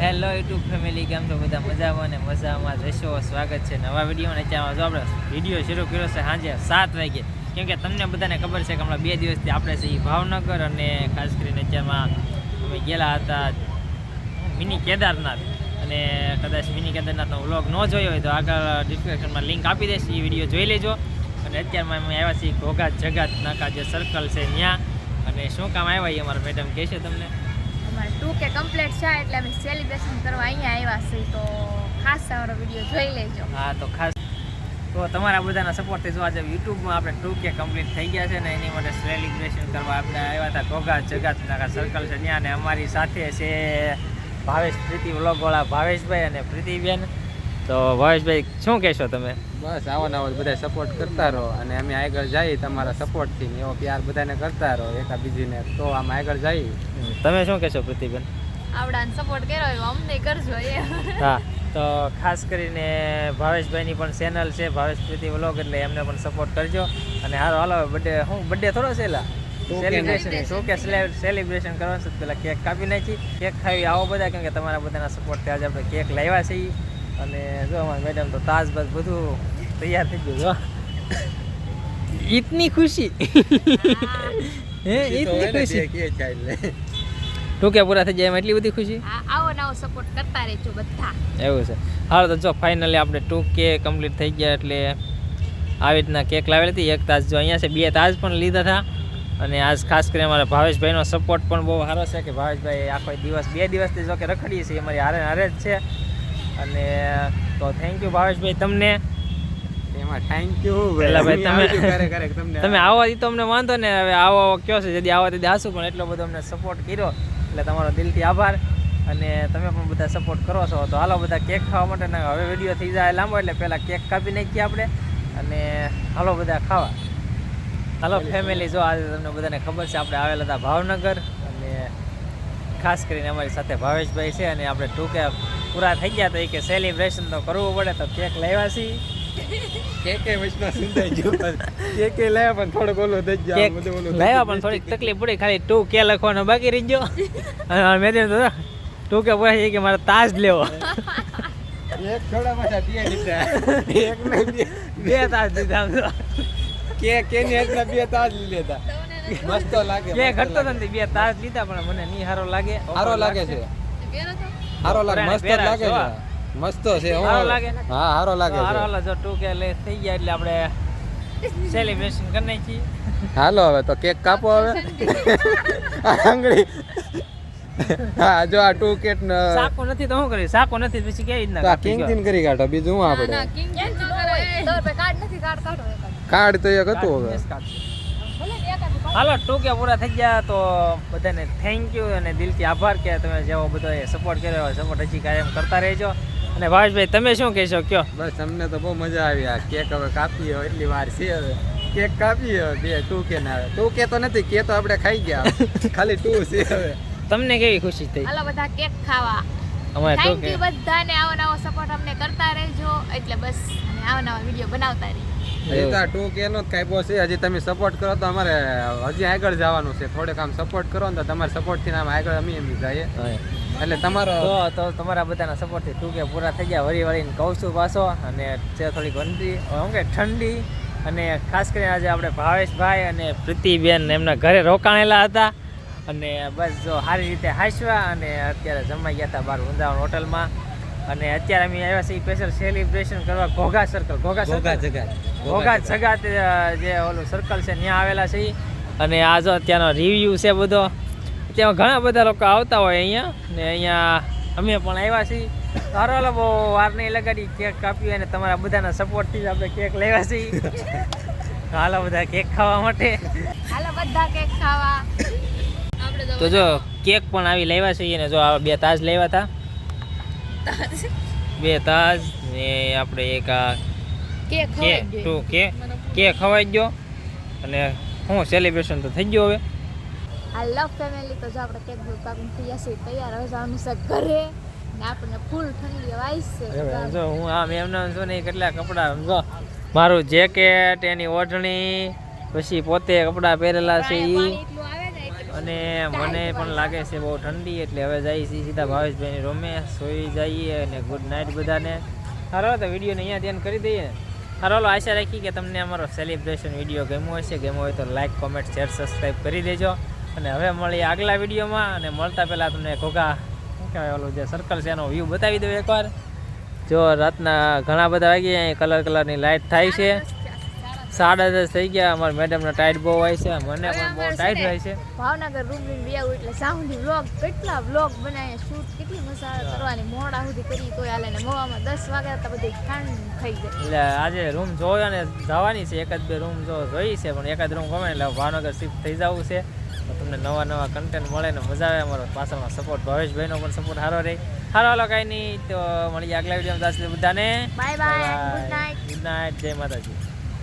Hello YouTube family કેમ છો બધા? મજામાં ને મજામાં રહેશો સ્વાગત છે નવા વીડિયો ને ત્યાં જો આપણે વીડિયો શરૂ કર્યો છે સાંજે સાત વાગે. કેમ કે તમને બધાને ખબર છે કે હમણાં બે દિવસથી આપણે છે ભાવનગર અને ખાસ કરીને અત્યારમાં અમે ગયેલા હતા મિની કેદારનાથ. અને કદાચ મિની કેદારનાથનો વ્લોગ ન જોયો હોય તો આગળ ડિસ્ક્રિપ્શનમાં લિંક આપી દઈશ. એ વીડિયો જોઈ લેજો. અને અત્યારમાં અમે આવ્યા છીએ ઘોઘા જગાત નાકા જે સર્કલ છે ત્યાં. અને શું કામ આવ્યા એ અમારા મેડમ કહેશે તમને? અમારે ટુ કે કમ્પ્લીટ છે, એટલે અમે સેલિબ્રેશન કરવા અહીંયા આવ્યા છીએ, તો ખાસ તમારો વીડિયો જોઈ લેજો. હા, તો ખાસ. તો તમારા બધાના સપોર્ટથી જો આજે યુટ્યુબમાં આપણે ટુ કે કમ્પ્લીટ થઈ ગયા છે ને એની માટે સેલિબ્રેશન કરવા આપણે આવ્યા હતા. ઘોઘા જગાતનાકા સર્કલ છે ત્યાં અને અમારી સાથે છે ભાવેશ પ્રીતિ વ્લોગવાળા ભાવેશભાઈ અને પ્રીતિબેન. તો ભાવેશભાઈ શું કહેશો તમે? બસ આવો ને આવો બધા સપોર્ટ કરતા રહો. અને અમે આગળ જઈએ તમારા સપોર્ટથી એવો પ્યાર બધાને કરતા રહો એકા બીજીને તો આમ આગળ જઈએ. તમે શું કહેશો પ્રતિબેન? આવડાને સપોર્ટ કર્યો એવો અમને કરજો એ. હા તો ખાસ કરીને ભાવેશભાઈની પણ ચેનલ છે ભાવેશ પ્રીતિ વ્લોગ એટલે એમને પણ સપોર્ટ કરજો. અને હારો હાલો બર્થડે હું બર્થડે થોડો છે એલા? સેલિબ્રેશન શું કે સેલિબ્રેશન કરવાનું છે પેલા કેક કાપી નાખી. કેક ખાવી આવો બધા કેમ કે તમારા બધાના સપોર્ટથી આજે આપણે કેક લાવ્યા છે ઈ. અને જો અમારા મેડમ તો તાજ બાજ બધું તૈયાર થઈ ગયું જો ઇતની ખુશી. હે ઇતની ખુશી. તું કે પૂરા થઈ જાય એમાં એટલી બધી ખુશી? આવો ને સપોર્ટ કરતા રહેજો બધા. એવું છે. હાલ તો જો ફાઇનલી આપણે ટુ કે કમ્પ્લીટ થઈ ગયા એટલે આવી રીતના કેક લાવેલી હતી. એક તાજ જો અહીંયા છે બે તાજ પણ લીધા હતા. અને આજ ખાસ કરીને અમારા ભાવેશભાઈનો સપોર્ટ પણ બહુ સારો છે કે ભાવેશભાઈ આખો દિવસ બે દિવસથી જો કે રખડીએ છીએ અમારી હારે હારે જ છે. અને તો થેન્ક યુ ભાવેશભાઈ તમને. એમાં થેન્ક યુ પેલા ભાઈ તમે- તમને તમે આવો. તો અમને વાંધો ને હવે આવો કયો છે ଯଦି આવો તેથી આસું પણ એટલો બધો અમને સપોર્ટ કર્યો. એટલે તમારો દિલથી આભાર. અને તમે પણ બધા સપોર્ટ કરો છો. તો હાલો બધા કેક ખાવા માટે ને હવે વીડિયો થઈ જાય લાંબો એટલે પહેલાં કેક કાપી નાખીએ આપણે. અને હાલો બધા ખાવા. હાલો ફેમિલી જો આજે તમને બધાને ખબર છે આપણે આવેલા હતા ભાવનગર. અને ખાસ કરીને અમારી સાથે ભાવેશભાઈ છે અને આપણે ટૂંકે પૂરા થઈ ગયા તો એ કે સેલિબ્રેશન તો કરવું પડે તો કેક લાવ્યા છીએ કે કે વચમાં સુંદાઈ ગયું કે કે પણ થોડોક ઓલો થઈ કેક લાવ્યા પણ થોડીક તકલીફ પડી ખાલી ટુ કે લખવાનો બાકી રહી ગયો. અને મેં તો ટુ કે પછી કે મારે તાજ લેવો. એક થોડા પાછા બે લીધા. એક ને બે બે તાજ લીધા કે કે ની બે તાજ લીધા. મસ્ત લાગે કે મસ્ત ઘટતો નથી બે તાજ લીધા પણ મને નહીં સારો લાગે. સારો લાગે છે. સારો લાગે મસ્ત લાગે છે, મસ્ત છે હો. સારો લાગે? હા સારો લાગે હારો છે. હાલો જો ટુ કે લે થઈ ગયા એટલે આપણે સેલિબ્રેશન કરી નાખીએ. હાલો હવે તો કેક કાપો હવે. આંગળી. હા જો આ ટુકેટ સાકો નથી તો શું કરી સાકો નથી પછી કેવી રીતના આ કિંગ કિંગ કરી કાઢો બીજું હું આપણે? કાર્ડ નથી કાર્ડ કાઢો કાર્ડ તો એક હતું હવે. હાલો ટૂંકે પૂરા થઈ ગયા તો બધાને થેન્ક યુ અને દિલથી આભાર કે તમે જેવો બધો સપોર્ટ કર્યો સપોર્ટ હજી કાયમ કરતા રહેજો. અને ભાવેશભાઈ તમે શું કહેશો? કયો? બસ અમને તો બહુ મજા આવી આ કેક હવે કાપી હોય એટલી વાર છે હવે. કેક કાપી હવે બે ટુ કે ના આવે ટુ કે તો નથી કે તો આપણે ખાઈ ગયા. ખાલી ટુ છે હવે. તમને કેવી ખુશી થઈ? હાલો બધા કેક ખાવા. અમારે થેન્ક ટૂંકે યુ બધાને આવો નવો સપોર્ટ અમને કરતા રહેજો. એટલે બસ અને આવા નવા વીડિયો બનાવતા રહીએ. હજી તો ટુ કે કાપ્યો છે. હજી તમે સપોર્ટ કરો તો અમારે હજી આગળ જવાનું છે. થોડેક આમ સપોર્ટ કરો ને તો તમારે સપોર્ટથી આમ આગળ અમે એમ જઈએ. એટલે તમારો તો તો તમારા બધાના સપોર્ટથી ટૂંકે પૂરા થઈ ગયા. વળી વળીને કહું છું પાછો અને છે થોડીક વંડી શું કે ઠંડી અને ખાસ કરીને આજે આપણે ભાવેશભાઈ અને પ્રીતિબેન એમના ઘરે રોકાણેલા હતા. અને બસ જો સારી રીતે હાંસવા અને અત્યારે જમાઈ ગયા હતા બહાર વૃંદાવન હોટલમાં અને અત્યારે અમે આવ્યા છીએ સ્પેશિયલ સેલિબ્રેશન કરવા ઘોઘા સર્કલ ઘોઘા સર્કલ ઘોઘા જગા જે ઓલું સર્કલ છે ત્યાં આવેલા છે અને આ જો ત્યાંનો રિવ્યૂ છે બધો. ત્યાં ઘણા બધા લોકો આવતા હોય અહીંયા. ને અહીંયા અમે પણ આવ્યા છીએ. સારો હાલો બહુ વાર નહીં લગાડી કેક કાપ્યું અને તમારા બધાના સપોર્ટથી જ આપણે કેક લેવા છીએ. હાલો બધા કેક ખાવા માટે. હાલો બધા કેક ખાવા. તો જો કેક પણ આવી લેવા છીએ ને જો આ બે તાજ લેવા હતા. બે તાજ ને આપણે એક આ કે ટુ કે કે ખવાઈ ગયો. અને હું સેલિબ્રેશન તો થઈ ગયો હવે. આ લવ ફેમિલી તો જો આપણે કેક બુક કાપીને થઈ જશે તૈયાર હવે જવાનું છે ઘરે. ને આપણને ફૂલ ઠંડી વાઈસ છે. જો હું આમ એમને જો ને કેટલા કપડા જો. મારું જેકેટ એની ઓઢણી પછી પોતે કપડા પહેરેલા છે ઈ. અને મને પણ લાગે છે બહુ ઠંડી, એટલે હવે જઈએ છીએ સીધા ભાવેશભાઈની રૂમે, સોઈ જઈએ અને ગુડ નાઇટ બધાને. હારો તો વિડીયોને અહીંયા ધ્યાન કરી દઈએ. હારો આશા રાખી કે તમને અમારો સેલિબ્રેશન વીડિયો ગમ્યો હશે. ગમ્યો હોય તો લાઇક કોમેન્ટ શેર સબસ્ક્રાઈબ કરી દેજો. અને હવે મળીએ આગલા વિડીયોમાં અને મળતા પહેલાં તમને ઘોઘા શું કહેવાય ઓલું જે સર્કલ છે એનો વ્યૂ બતાવી દઉં એકવાર. જો રાતના ઘણા બધા વાગ્યા અહીં કલર કલરની લાઇટ થાય છે. સાડા દસ થઈ ગયા. અમારા મેડમના ટાઈટ બહુ હોય છે. મને પણ બહુ ટાઈટ હોય છે. ભાવનગર લઈને આવું એટલે સાઉન્ડી વ્લોગ કેટલા વ્લોગ બનાવ્યા શૂટ કેટલી મજા કરવાની. મોડા સુધી કરી તોય હાલે ને મોવામાં દસ વાગ્યા તો બધી ઠંડ થઈ જાય એટલે આજે રૂમ જોયો ને જવાની છે. એકાદ બે રૂમ જો જોઈ છે પણ એકાદ રૂમ ગમે એટલે ભાવનગર શિફ્ટ થઈ જવું છે. તમને નવા નવા કન્ટેન્ટ મળે ને મજા આવે. અમારો પાછળમાં સપોર્ટ ભાવેશભાઈનો પણ સપોર્ટ સારો રહે. સારો હાલો કાંઈ નહીં. તો મળીએ આગલા વીડિયો બધાને bye bye good night good night જય માતાજી.